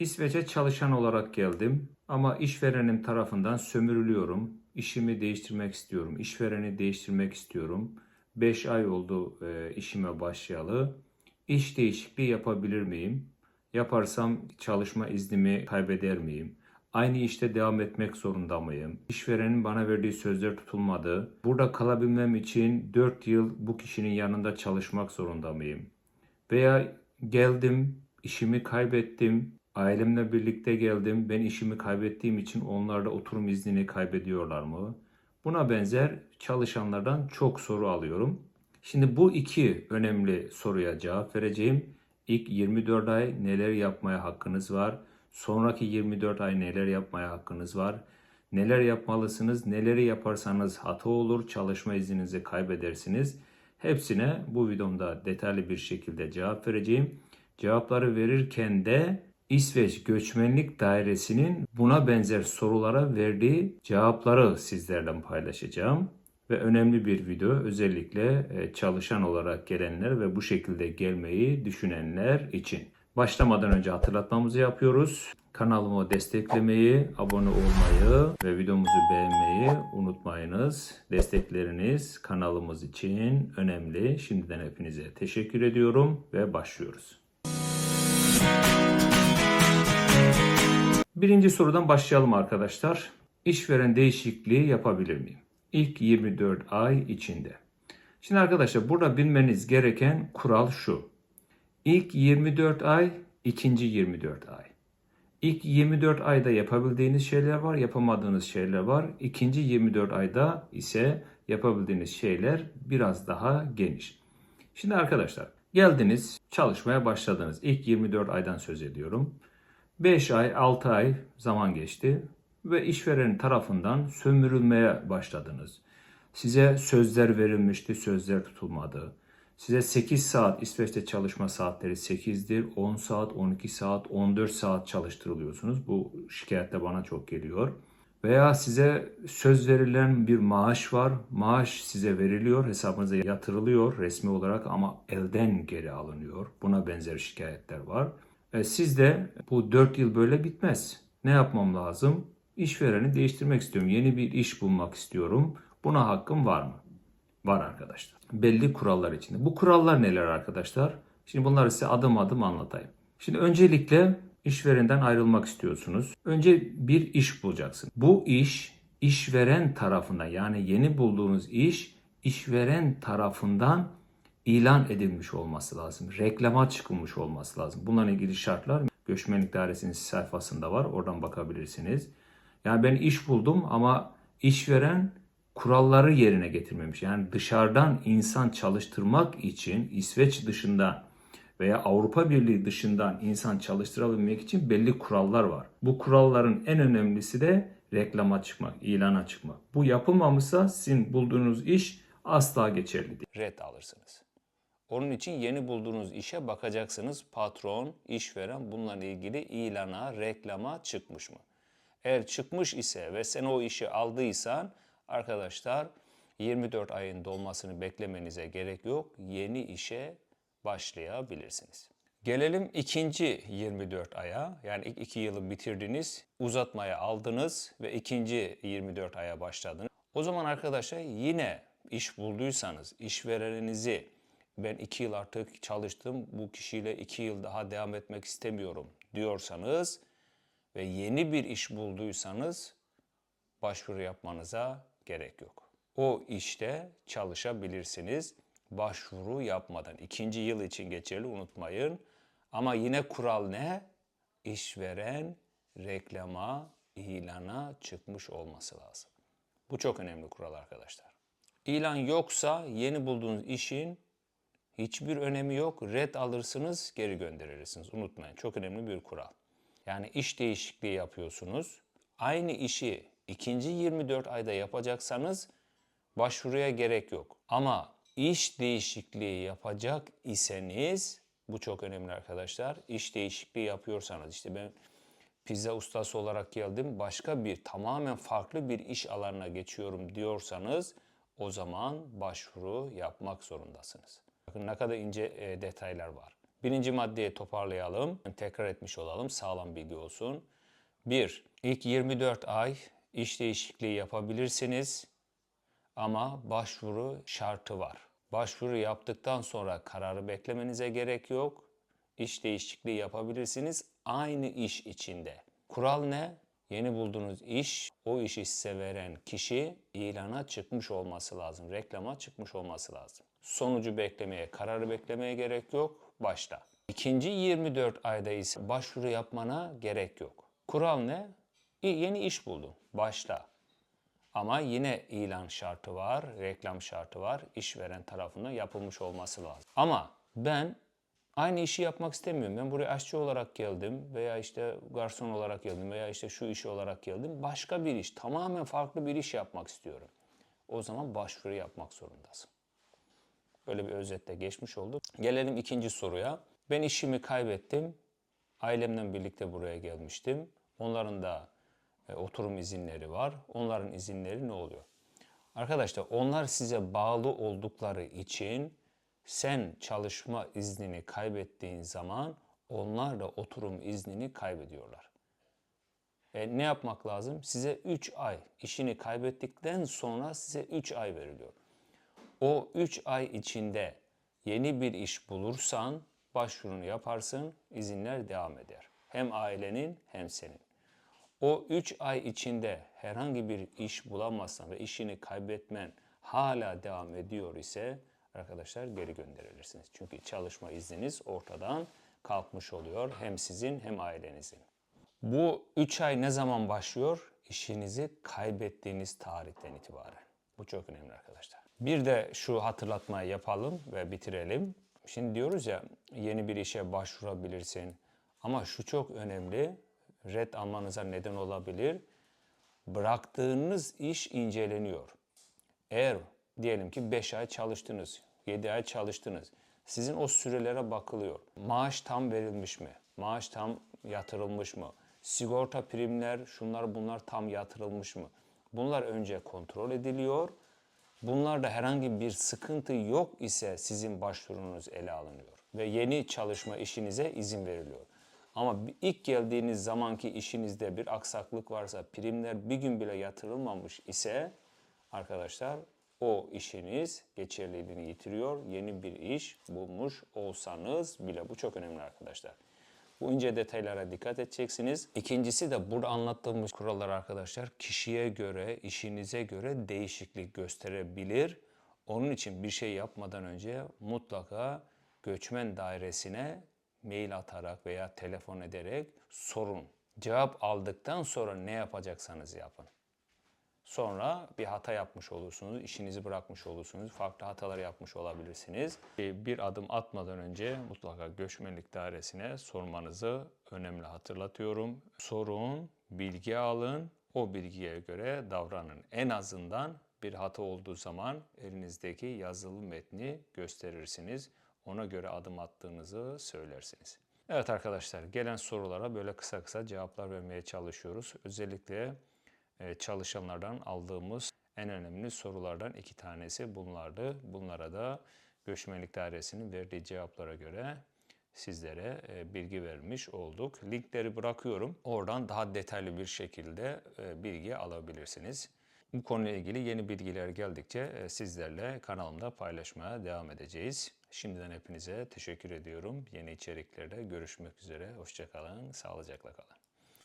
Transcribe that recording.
İsveç'e çalışan olarak geldim ama işverenim tarafından sömürülüyorum. İşimi değiştirmek istiyorum. İşvereni değiştirmek istiyorum. 5 ay oldu e, işime başlayalı. İş değişikliği yapabilir miyim? Yaparsam çalışma iznimi kaybeder miyim? Aynı işte devam etmek zorunda mıyım? İşverenin bana verdiği sözler tutulmadı. Burada kalabilmem için 4 yıl bu kişinin yanında çalışmak zorunda mıyım? Veya geldim, işimi kaybettim, ailemle birlikte geldim, ben işimi kaybettiğim için onlar da oturum iznini kaybediyorlar mı? Buna benzer çalışanlardan çok soru alıyorum. Şimdi bu iki önemli soruya cevap vereceğim. İlk 24 ay neler yapmaya hakkınız var? Sonraki 24 ay neler yapmaya hakkınız var? Neler yapmalısınız? Neleri yaparsanız hata olur, çalışma izninizi kaybedersiniz. Hepsine bu videomda detaylı bir şekilde cevap vereceğim. Cevapları verirken de İsveç Göçmenlik Dairesi'nin buna benzer sorulara verdiği cevapları sizlerle paylaşacağım. Ve önemli bir video özellikle e, çalışan olarak gelenler ve bu şekilde gelmeyi düşünenler için. Başlamadan önce hatırlatmamızı yapıyoruz. Kanalımı desteklemeyi, abone olmayı ve videomuzu beğenmeyi unutmayınız. Destekleriniz kanalımız için önemli. Şimdiden hepinize teşekkür ediyorum ve başlıyoruz. Birinci sorudan başlayalım arkadaşlar. İşveren değişikliği yapabilir miyim? İlk 24 ay içinde. Şimdi arkadaşlar burada bilmeniz gereken kural şu. İlk 24 ay, ikinci 24 ay. İlk 24 ayda yapabildiğiniz şeyler var, yapamadığınız şeyler var. İkinci 24 ayda ise yapabildiğiniz şeyler biraz daha geniş. Şimdi arkadaşlar geldiniz, çalışmaya başladınız. İlk 24 aydan söz ediyorum. 5 ay, 6 ay zaman geçti ve işveren tarafından sömürülmeye başladınız. Size sözler verilmişti, sözler tutulmadı. Size 8 saat İsveç'te çalışma saatleri 8'dir. 10 saat, 12 saat, 14 saat çalıştırılıyorsunuz. Bu şikayet de bana çok geliyor. Veya size söz verilen bir maaş var. Maaş size veriliyor, hesabınıza yatırılıyor resmi olarak ama elden geri alınıyor. Buna benzer şikayetler var. E, siz de bu 4 yıl böyle bitmez. Ne yapmam lazım? İşvereni değiştirmek istiyorum. Yeni bir iş bulmak istiyorum. Buna hakkım var mı? Var arkadaşlar. Belli kurallar içinde. Bu kurallar neler arkadaşlar? Şimdi bunları size adım adım anlatayım. Şimdi öncelikle işverenden ayrılmak istiyorsunuz. Önce bir iş bulacaksın. Bu iş işveren tarafından yani yeni bulduğunuz iş işveren tarafından ilan edilmiş olması lazım. Reklama çıkılmış olması lazım. Bununla ilgili şartlar Göçmenlik Dairesi'nin sayfasında var. Oradan bakabilirsiniz. Yani ben iş buldum ama işveren kuralları yerine getirmemiş. Yani dışarıdan insan çalıştırmak için İsveç dışında veya Avrupa Birliği dışından insan çalıştırabilmek için belli kurallar var. Bu kuralların en önemlisi de reklama çıkmak, ilana çıkmak. Bu yapılmamışsa sizin bulduğunuz iş asla geçerli değil. red alırsınız. Onun için yeni bulduğunuz işe bakacaksınız. Patron, işveren bununla ilgili ilana, reklama çıkmış mı? Eğer çıkmış ise ve sen o işi aldıysan arkadaşlar 24 ayın dolmasını beklemenize gerek yok. Yeni işe başlayabilirsiniz. Gelelim ikinci 24 aya. Yani ilk iki yılı bitirdiniz, uzatmaya aldınız ve ikinci 24 aya başladınız. O zaman arkadaşlar yine iş bulduysanız, işvereninizi ben iki yıl artık çalıştım, bu kişiyle iki yıl daha devam etmek istemiyorum diyorsanız ve yeni bir iş bulduysanız başvuru yapmanıza gerek yok. O işte çalışabilirsiniz başvuru yapmadan. ikinci yıl için geçerli unutmayın. Ama yine kural ne? İşveren reklama, ilana çıkmış olması lazım. Bu çok önemli kural arkadaşlar. İlan yoksa yeni bulduğunuz işin hiçbir önemi yok. Red alırsınız, geri gönderirsiniz. Unutmayın. Çok önemli bir kural. Yani iş değişikliği yapıyorsunuz. Aynı işi ikinci 24 ayda yapacaksanız başvuruya gerek yok. Ama iş değişikliği yapacak iseniz bu çok önemli arkadaşlar. İş değişikliği yapıyorsanız işte ben pizza ustası olarak geldim başka bir tamamen farklı bir iş alanına geçiyorum diyorsanız o zaman başvuru yapmak zorundasınız. Bakın ne kadar ince e, detaylar var. Birinci maddeyi toparlayalım. Tekrar etmiş olalım. Sağlam bilgi olsun. 1. İlk 24 ay iş değişikliği yapabilirsiniz ama başvuru şartı var. Başvuru yaptıktan sonra kararı beklemenize gerek yok. İş değişikliği yapabilirsiniz aynı iş içinde. Kural ne? Yeni bulduğunuz iş, o işi size veren kişi ilana çıkmış olması lazım, reklama çıkmış olması lazım. Sonucu beklemeye, kararı beklemeye gerek yok, başla. İkinci 24 ayda ise başvuru yapmana gerek yok. Kural ne? Yeni iş buldun, başla. Ama yine ilan şartı var, reklam şartı var. İşveren tarafından yapılmış olması lazım. Ama ben aynı işi yapmak istemiyorum. Ben buraya aşçı olarak geldim veya işte garson olarak geldim veya işte şu işi olarak geldim. Başka bir iş, tamamen farklı bir iş yapmak istiyorum. O zaman başvuru yapmak zorundasın. Böyle bir özetle geçmiş olduk. Gelelim ikinci soruya. Ben işimi kaybettim. Ailemle birlikte buraya gelmiştim. Onların da e, oturum izinleri var. Onların izinleri ne oluyor? Arkadaşlar onlar size bağlı oldukları için sen çalışma iznini kaybettiğin zaman onlar da oturum iznini kaybediyorlar. E, ne yapmak lazım? Size 3 ay işini kaybettikten sonra size 3 ay veriliyor. O 3 ay içinde yeni bir iş bulursan başvurunu yaparsın, izinler devam eder. Hem ailenin hem senin. O 3 ay içinde herhangi bir iş bulamazsan ve işini kaybetmen hala devam ediyor ise arkadaşlar geri gönderilirsiniz. Çünkü çalışma izniniz ortadan kalkmış oluyor hem sizin hem ailenizin. Bu 3 ay ne zaman başlıyor? İşinizi kaybettiğiniz tarihten itibaren. Bu çok önemli arkadaşlar. Bir de şu hatırlatmayı yapalım ve bitirelim. Şimdi diyoruz ya yeni bir işe başvurabilirsin. Ama şu çok önemli. Red almanıza neden olabilir. Bıraktığınız iş inceleniyor. Eğer diyelim ki 5 ay çalıştınız, 7 ay çalıştınız. Sizin o sürelere bakılıyor. Maaş tam verilmiş mi? Maaş tam yatırılmış mı? Sigorta primler, şunlar bunlar tam yatırılmış mı? Bunlar önce kontrol ediliyor. Bunlarda herhangi bir sıkıntı yok ise sizin başvurunuz ele alınıyor ve yeni çalışma işinize izin veriliyor. Ama ilk geldiğiniz zamanki işinizde bir aksaklık varsa, primler bir gün bile yatırılmamış ise arkadaşlar o işiniz geçerliliğini yitiriyor. Yeni bir iş bulmuş olsanız bile bu çok önemli arkadaşlar. Bu ince detaylara dikkat edeceksiniz. İkincisi de burada anlattığımız kurallar arkadaşlar kişiye göre, işinize göre değişiklik gösterebilir. Onun için bir şey yapmadan önce mutlaka göçmen dairesine mail atarak veya telefon ederek sorun. Cevap aldıktan sonra ne yapacaksanız yapın. Sonra bir hata yapmış olursunuz, işinizi bırakmış olursunuz, farklı hatalar yapmış olabilirsiniz. E, Bir adım atmadan önce mutlaka göçmenlik dairesine sormanızı önemli hatırlatıyorum. Sorun, bilgi alın, o bilgiye göre davranın. En azından bir hata olduğu zaman elinizdeki yazılı metni gösterirsiniz. Ona göre adım attığınızı söylersiniz. Evet arkadaşlar gelen sorulara böyle kısa kısa cevaplar vermeye çalışıyoruz. Özellikle çalışanlardan aldığımız en önemli sorulardan iki tanesi bunlardı. Bunlara da göçmenlik dairesinin verdiği cevaplara göre sizlere e, bilgi vermiş olduk. Linkleri bırakıyorum. Oradan daha detaylı bir şekilde e, bilgi alabilirsiniz. Bu konuyla ilgili yeni bilgiler geldikçe e, sizlerle kanalımda paylaşmaya devam edeceğiz. Şimdiden hepinize teşekkür ediyorum. Yeni içeriklerde görüşmek üzere. Hoşçakalın, sağlıcakla kalın.